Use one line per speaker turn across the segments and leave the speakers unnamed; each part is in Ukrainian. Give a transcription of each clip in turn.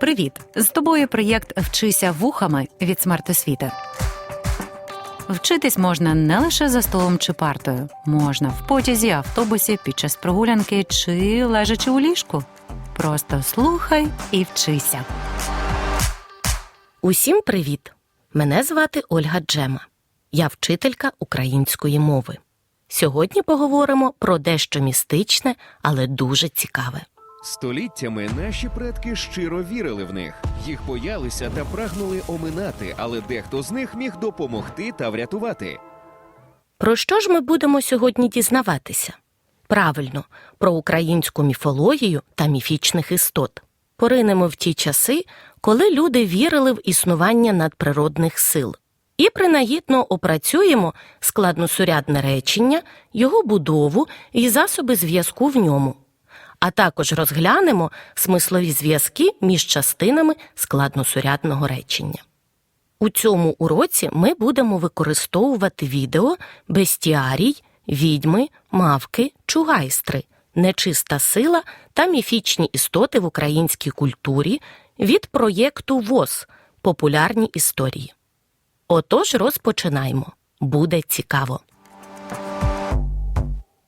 Привіт! З тобою проєкт Вчися вухами від смертосвіти. Вчитись можна не лише за столом чи партою, можна в потязі, автобусі, під час прогулянки чи лежачи у ліжку. Просто слухай і вчися.
Усім привіт! Мене звати Ольга Джема. Я вчителька української мови. Сьогодні поговоримо про дещо містичне, але дуже цікаве.
Століттями наші предки щиро вірили в них. Їх боялися та прагнули оминати, але дехто з них міг допомогти та врятувати.
Про що ж ми будемо сьогодні дізнаватися? Правильно, про українську міфологію та міфічних істот. Поринемо в ті часи, коли люди вірили в існування надприродних сил. І принагідно опрацюємо складносурядне речення, його будову і засоби зв'язку в ньому. А також розглянемо смислові зв'язки між частинами складносурядного речення. У цьому уроці ми будемо використовувати відео бестіарій, відьми, мавки, чугайстри, нечиста сила та міфічні істоти в українській культурі від проєкту ВОЗ Популярні історії. Отож розпочинаємо. Буде цікаво.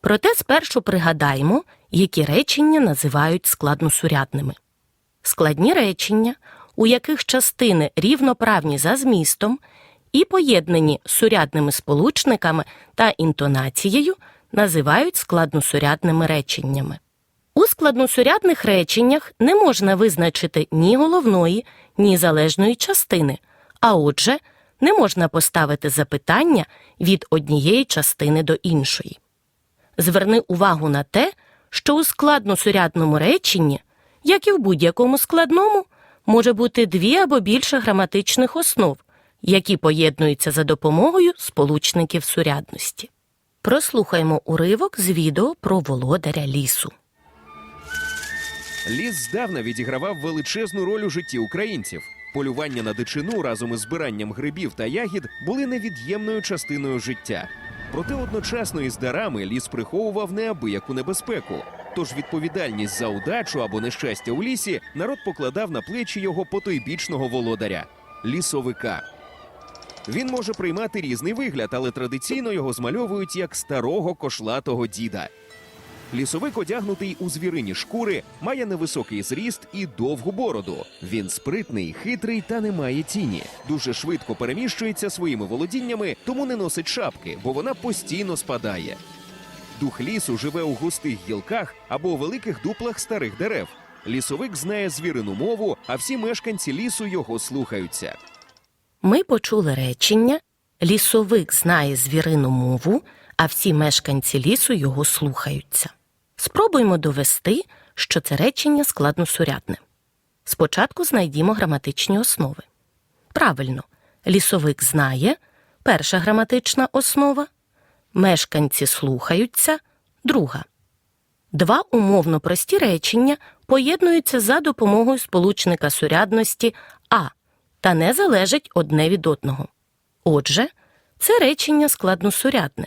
Проте спершу пригадаємо, які речення називають складносурядними. Складні речення, у яких частини рівноправні за змістом і поєднані сурядними сполучниками та інтонацією, називають складносурядними реченнями. У складносурядних реченнях не можна визначити ні головної, ні залежної частини, а отже, не можна поставити запитання від однієї частини до іншої. Зверни увагу на те, що у складносурядному реченні, як і в будь-якому складному, може бути дві або більше граматичних основ, які поєднуються за допомогою сполучників сурядності. Прослухаймо уривок з відео про володаря лісу.
Ліс здавна відігравав величезну роль у житті українців. Полювання на дичину разом із збиранням грибів та ягід були невід'ємною частиною життя. Проте одночасно із дарами ліс приховував неабияку небезпеку. Тож відповідальність за удачу або нещастя у лісі народ покладав на плечі його потойбічного володаря лісовика. Він може приймати різний вигляд, але традиційно його змальовують як старого кошлатого діда. Лісовик, одягнутий у звірині шкури, має невисокий зріст і довгу бороду. Він спритний, хитрий та не має тіні. Дуже швидко переміщується своїми володіннями, тому не носить шапки, бо вона постійно спадає. Дух лісу живе у густих гілках або у великих дуплах старих дерев. Лісовик знає звірину мову, а всі мешканці лісу його слухаються.
Ми почули речення Лісовик знає звірину мову, а всі мешканці лісу його слухаються. Спробуймо довести, що це речення складносурядне. Спочатку знайдімо граматичні основи. Правильно, лісовик знає перша граматична основа, мешканці слухаються друга. Два умовно прості речення поєднуються за допомогою сполучника сурядності А та не залежать одне від одного. Отже, це речення складносурядне,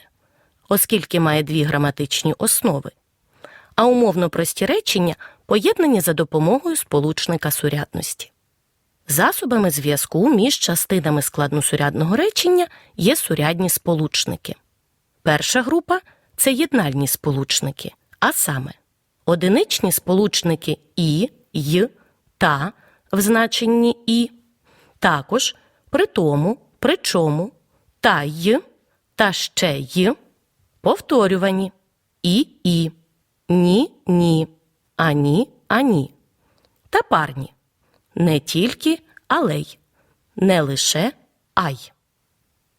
оскільки має дві граматичні основи. А умовно прості речення поєднані за допомогою сполучника сурядності. Засобами зв'язку між частинами складносурядного речення є сурядні сполучники. Перша група це єднальні сполучники, а саме одиничні сполучники і, й, та в значенні і, також при тому, причому, та й, та ще й, повторювані і і, ні, ні, ані, ані, та парні. Не тільки, але й, не лише ай.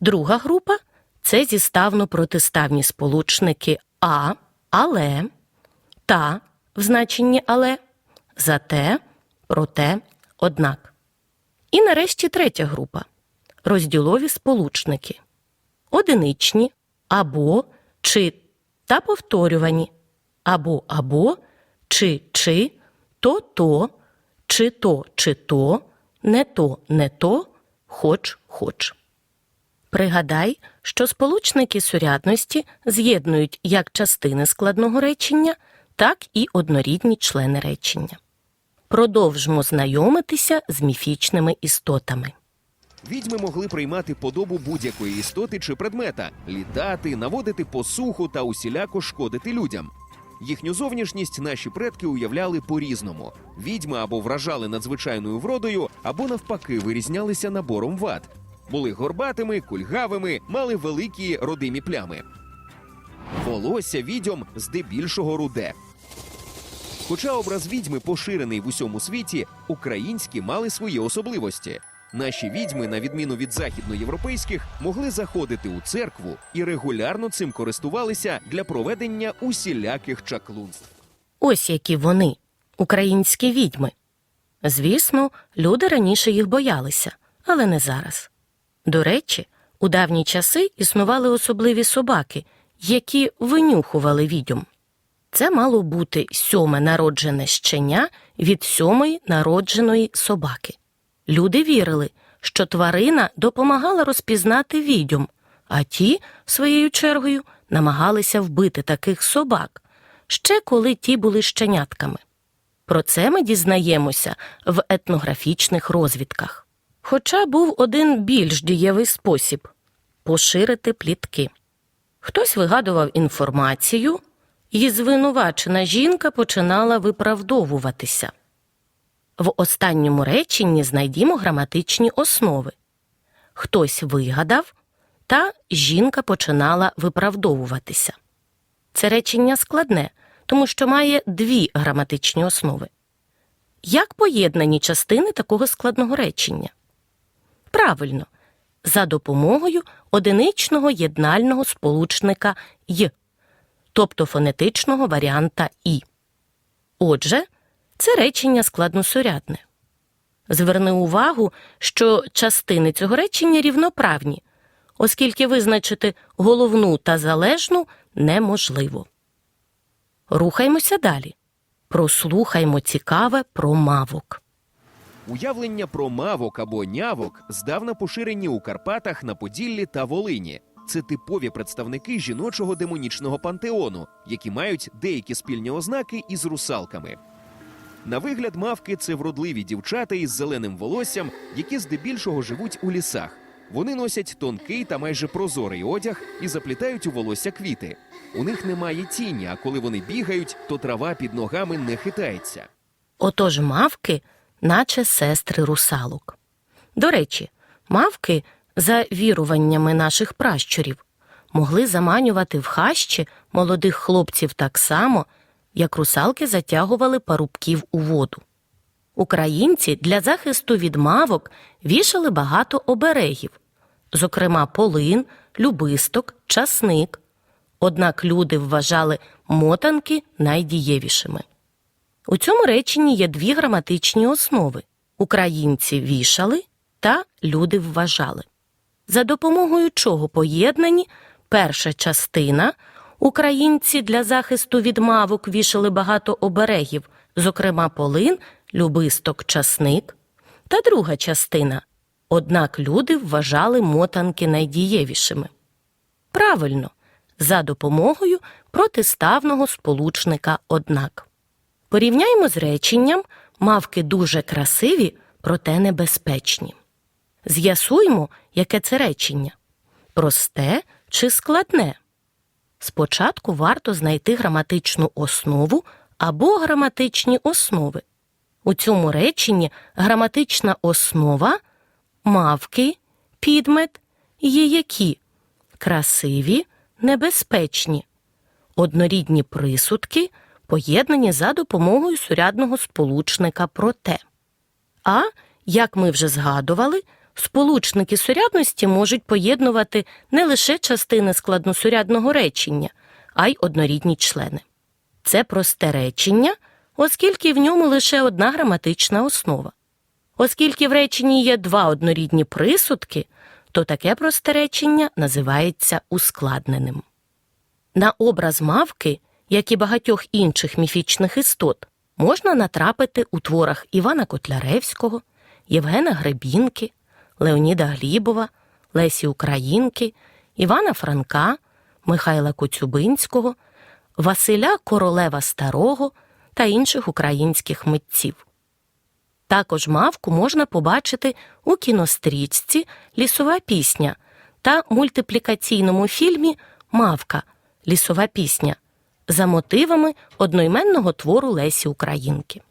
Друга група це зіставно протиставні сполучники а, але, та в значенні але, зате, проте, однак. І нарешті третя група розділові сполучники. Одиничні або чи та повторювані, або або, чи чи, то то, чи то чи то, не то не то, хоч хоч. Пригадай, що сполучники сурядності з'єднують як частини складного речення, так і однорідні члени речення. продовжимо знайомитися з міфічними істотами.
Відьми могли приймати подобу будь-якої істоти чи предмета, літати, наводити посуху та усіляко шкодити людям. Їхню зовнішність наші предки уявляли по-різному. Відьми або вражали надзвичайною вродою, або навпаки вирізнялися набором вад. Були горбатими, кульгавими, мали великі родимі плями. Волосся відьом здебільшого руде. Хоча образ відьми поширений в усьому світі, українські мали свої особливості. Наші відьми, на відміну від західноєвропейських, могли заходити у церкву і регулярно цим користувалися для проведення усіляких чаклунств.
Ось які вони, українські відьми. Звісно, люди раніше їх боялися, але не зараз. До речі, у давні часи існували особливі собаки, які винюхували відьом. Це мало бути сьоме народжене щеня від сьомої народженої собаки. Люди вірили, що тварина допомагала розпізнати відьом, а ті, своєю чергою, намагалися вбити таких собак, ще коли ті були щенятками. Про це ми дізнаємося в етнографічних розвідках. Хоча був один більш дієвий спосіб поширити плітки. Хтось вигадував інформацію, і звинувачена жінка починала виправдовуватися. В останньому реченні знайдімо граматичні основи. Хтось вигадав, та жінка починала виправдовуватися. Це речення складне, тому що має дві граматичні основи. Як поєднані частини такого складного речення? Правильно, за допомогою одиничного єднального сполучника й, тобто фонетичного варіанта і. Отже, це речення складносурядне. Зверни увагу, що частини цього речення рівноправні, оскільки визначити головну та залежну неможливо. Рухаймося далі. Прослухаймо цікаве про мавок.
Уявлення про мавок або нявок здавна поширені у Карпатах, на Поділлі та Волині. Це типові представники жіночого демонічного пантеону, які мають деякі спільні ознаки із русалками. На вигляд мавки це вродливі дівчата із зеленим волоссям, які здебільшого живуть у лісах. Вони носять тонкий та майже прозорий одяг і заплітають у волосся квіти. У них немає тіні, а коли вони бігають, то трава під ногами не хитається.
Отож мавки, наче сестри русалок. До речі, мавки, за віруваннями наших пращурів, могли заманювати в хащі молодих хлопців так само, як русалки затягували парубків у воду. Українці для захисту від мавок вішали багато оберегів, зокрема полин, любисток, часник. Однак люди вважали мотанки найдієвішими. У цьому реченні є дві граматичні основи: українці вішали та люди вважали. За допомогою чого поєднані перша частина українці для захисту від мавок вішали багато оберегів, зокрема полин, любисток, часник, та друга частина. Однак люди вважали мотанки найдієвішими. Правильно, за допомогою протиставного сполучника однак. Порівняймо з реченням мавки дуже красиві, проте небезпечні. З'ясуймо, яке це речення просте чи складне. Спочатку варто знайти граматичну основу або граматичні основи. У цьому реченні граматична основа мавки, підмет є які красиві, небезпечні, однорідні присудки, поєднані за допомогою сурядного сполучника проте. А, як ми вже згадували, сполучники сурядності можуть поєднувати не лише частини складносурядного речення, а й однорідні члени. Це просте речення, оскільки в ньому лише одна граматична основа. Оскільки в реченні є два однорідні присудки, то таке просте речення називається ускладненим. На образ мавки, як і багатьох інших міфічних істот, можна натрапити у творах Івана Котляревського, Євгена Гребінки, Леоніда Глібова, Лесі Українки, Івана Франка, Михайла Коцюбинського, Василя Королева Старого та інших українських митців. Також мавку можна побачити у кінострічці Лісова пісня та мультиплікаційному фільмі Мавка Лісова пісня за мотивами одноіменного твору Лесі Українки.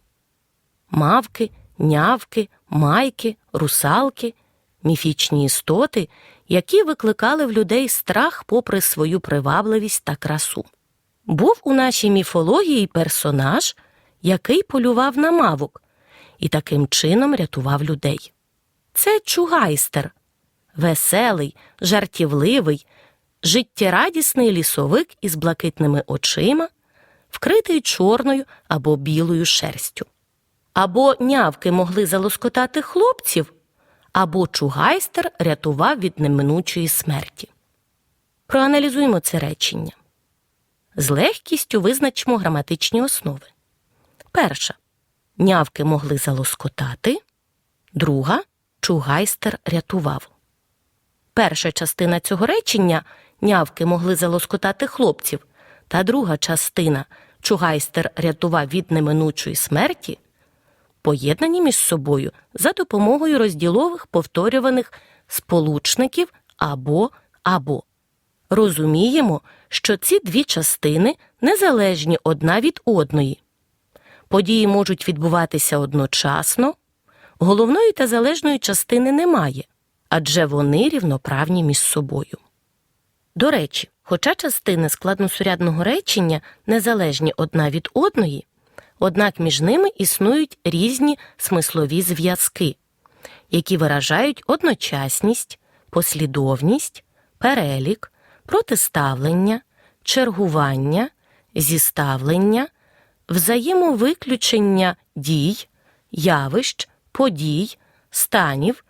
Мавки, нявки, майки, русалки міфічні істоти, які викликали в людей страх попри свою привабливість та красу. Був у нашій міфології персонаж, який полював на мавок і таким чином рятував людей. Це чугайстер, веселий, жартівливий, життєрадісний лісовик із блакитними очима, вкритий чорною або білою шерстю. Або нявки могли залоскотати хлопців, або чугайстер рятував від неминучої смерті. Проаналізуємо це речення. З легкістю визначимо граматичні основи. Перша. Нявки могли залоскотати. Друга. Чугайстер рятував. Перша частина цього речення нявки могли залоскотати хлопців, та друга частина чугайстер рятував від неминучої смерті поєднані між собою за допомогою розділових повторюваних сполучників або або. Розуміємо, що ці дві частини незалежні одна від одної. Події можуть відбуватися одночасно, головної та залежної частини немає, адже вони рівноправні між собою. До речі, хоча частини складносурядного речення незалежні одна від одної, однак між ними існують різні смислові зв'язки, які виражають одночасність, послідовність, перелік, протиставлення, чергування, зіставлення, взаємовиключення дій, явищ, подій, станів,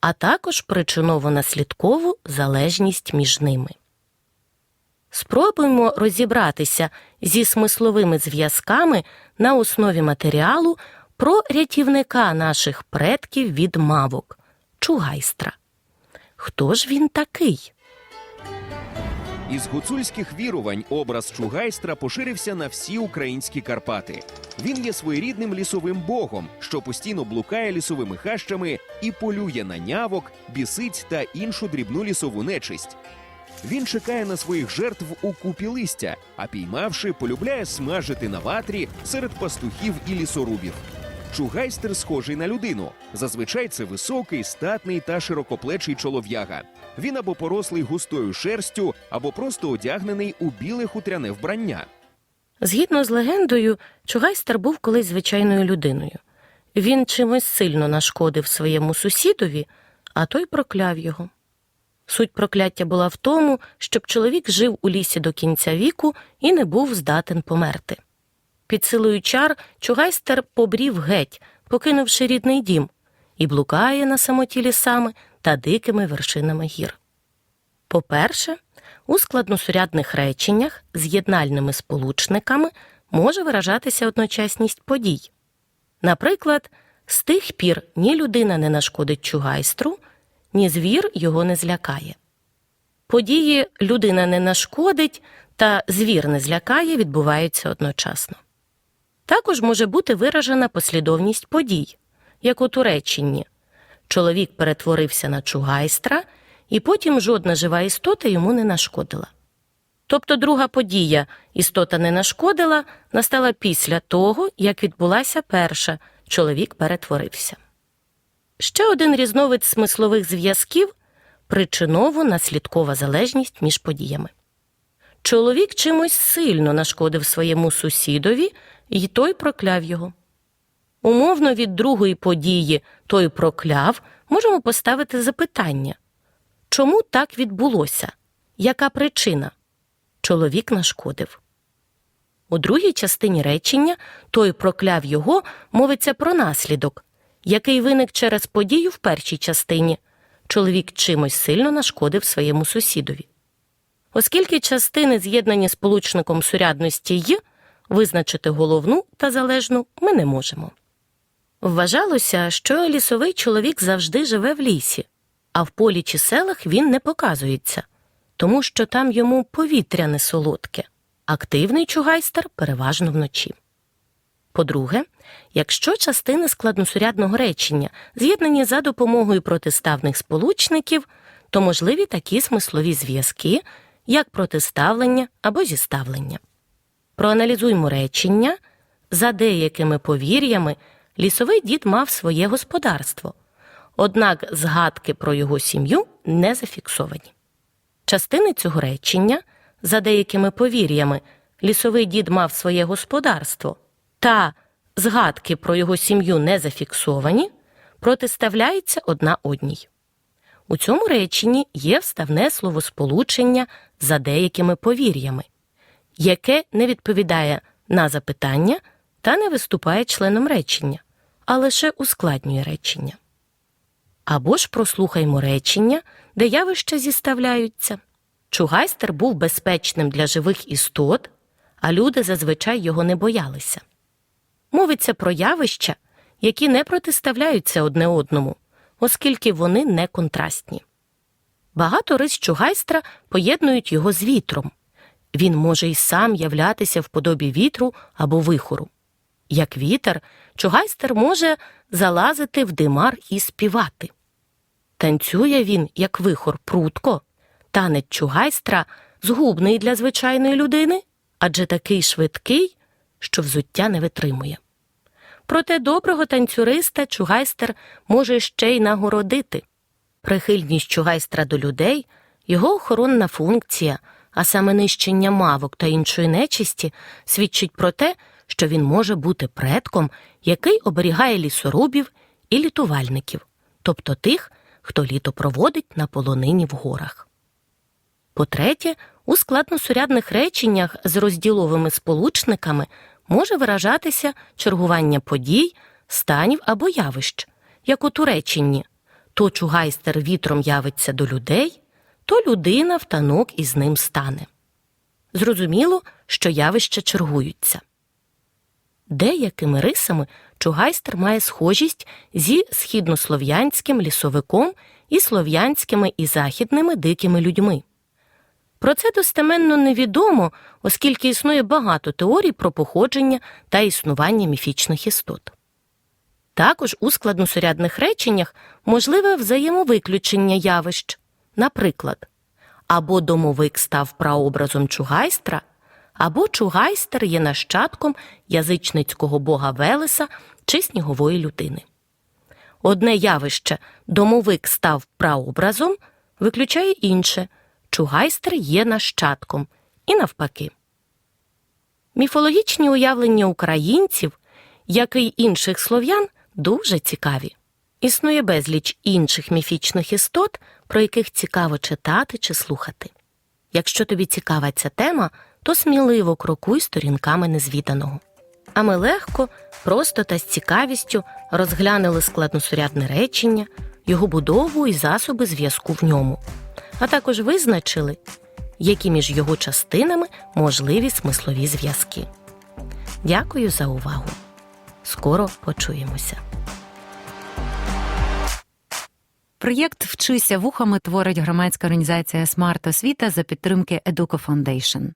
а також причиново-наслідкову залежність між ними. Спробуємо розібратися зі смисловими зв'язками на основі матеріалу про рятівника наших предків від мавок Чугайстра. Хто ж він такий?
Із гуцульських вірувань образ Чугайстра поширився на всі українські Карпати. Він є своєрідним лісовим богом, що постійно блукає лісовими хащами і полює на нявок, бісиць та іншу дрібну лісову нечисть. Він чекає на своїх жертв у купі листя, а піймавши, полюбляє смажити на ватрі серед пастухів і лісорубів. Чугайстер схожий на людину. Зазвичай це високий, статний та широкоплечий чолов'яга. Він або порослий густою шерстю, або просто одягнений у біле хутряне вбрання.
Згідно з легендою, Чугайстер був колись звичайною людиною. Він чимось сильно нашкодив своєму сусідові, а той прокляв його. Суть прокляття була в тому, щоб чоловік жив у лісі до кінця віку і не був здатен померти. Під силою чар Чугайстер побрів геть, покинувши рідний дім, і блукає на самоті лісами та дикими вершинами гір. По-перше, у складносурядних реченнях з єднальними сполучниками може виражатися одночасність подій. Наприклад, з тих пір ні людина не нашкодить чугайстру, ні звір його не злякає. Події людина не нашкодить та звір не злякає відбуваються одночасно. Також може бути виражена послідовність подій, як у Туреччині. Чоловік перетворився на чугайстра, і потім жодна жива істота йому не нашкодила. Тобто друга подія істота не нашкодила настала після того, як відбулася перша чоловік перетворився. Ще один різновид смислових зв'язків причиново-наслідкова залежність між подіями. Чоловік чимось сильно нашкодив своєму сусідові, і той прокляв його. Умовно від другої події той прокляв можемо поставити запитання чому так відбулося? Яка причина? Чоловік нашкодив. У другій частині речення той прокляв його мовиться про наслідок, який виник через подію в першій частині. Чоловік чимось сильно нашкодив своєму сусідові. Оскільки частини з'єднані сполучником сурядності й, визначити головну та залежну ми не можемо. Вважалося, що лісовий чоловік завжди живе в лісі, а в полі чи селах він не показується, тому що там йому повітря не солодке, активний чугайстер переважно вночі. По-друге, якщо частини складносурядного речення з'єднані за допомогою протиставних сполучників, то можливі такі смислові зв'язки, як протиставлення або зіставлення. Проаналізуймо речення. За деякими повір'ями, лісовий дід мав своє господарство, однак згадки про його сім'ю не зафіксовані. Частини цього речення, за деякими повір'ями, лісовий дід мав своє господарство, та згадки про його сім'ю не зафіксовані, протиставляються одна одній. У цьому реченні є вставне словосполучення за деякими повір'ями, яке не відповідає на запитання та не виступає членом речення, а лише ускладнює речення. Або ж прослухаймо речення, де явища зіставляються. Чугайстер був безпечним для живих істот, а люди зазвичай його не боялися. Мовиться про явища, які не протиставляються одне одному, оскільки вони не контрастні. Багато рис чугайстра поєднують його з вітром. Він може й сам являтися в подобі вітру або вихору. Як вітер, чугайстер може залазити в димар і співати. Танцює він, як вихор, прутко. Танець чугайстра згубний для звичайної людини, адже такий швидкий, що взуття не витримує. Проте доброго танцюриста чугайстер може ще й нагородити. Прихильність чугайстра до людей, його охоронна функція, а саме нищення мавок та іншої нечисті, свідчить про те, що він може бути предком, який оберігає лісорубів і літувальників, тобто тих, хто літо проводить на полонині в горах. По-третє, у складносурядних реченнях з розділовими сполучниками може виражатися чергування подій, станів або явищ, як у реченні то чугайстер вітром явиться до людей, то людина в танок із ним стане. Зрозуміло, що явища чергуються. Деякими рисами чугайстер має схожість зі східнослов'янським лісовиком і слов'янськими і західними дикими людьми. Про це достеменно невідомо, оскільки існує багато теорій про походження та існування міфічних істот. Також у складносурядних реченнях можливе взаємовиключення явищ. Наприклад, або домовик став прообразом чугайстра, або чугайстер є нащадком язичницького бога Велеса чи снігової людини. Одне явище домовик став прообразом виключає інше чугайстер є нащадком і навпаки. Міфологічні уявлення українців, як і інших слов'ян, дуже цікаві. Існує безліч інших міфічних істот, про яких цікаво читати чи слухати. Якщо тобі цікава ця тема, то сміливо крокуй сторінками незвіданого. А ми легко, просто та з цікавістю розглянули складносурядне речення, його будову і засоби зв'язку в ньому, а також визначили, які між його частинами можливі смислові зв'язки. Дякую за увагу. Скоро почуємося.
Проєкт Вчися вухами творить громадська організація Смарт Освіта за підтримки Educo Foundation.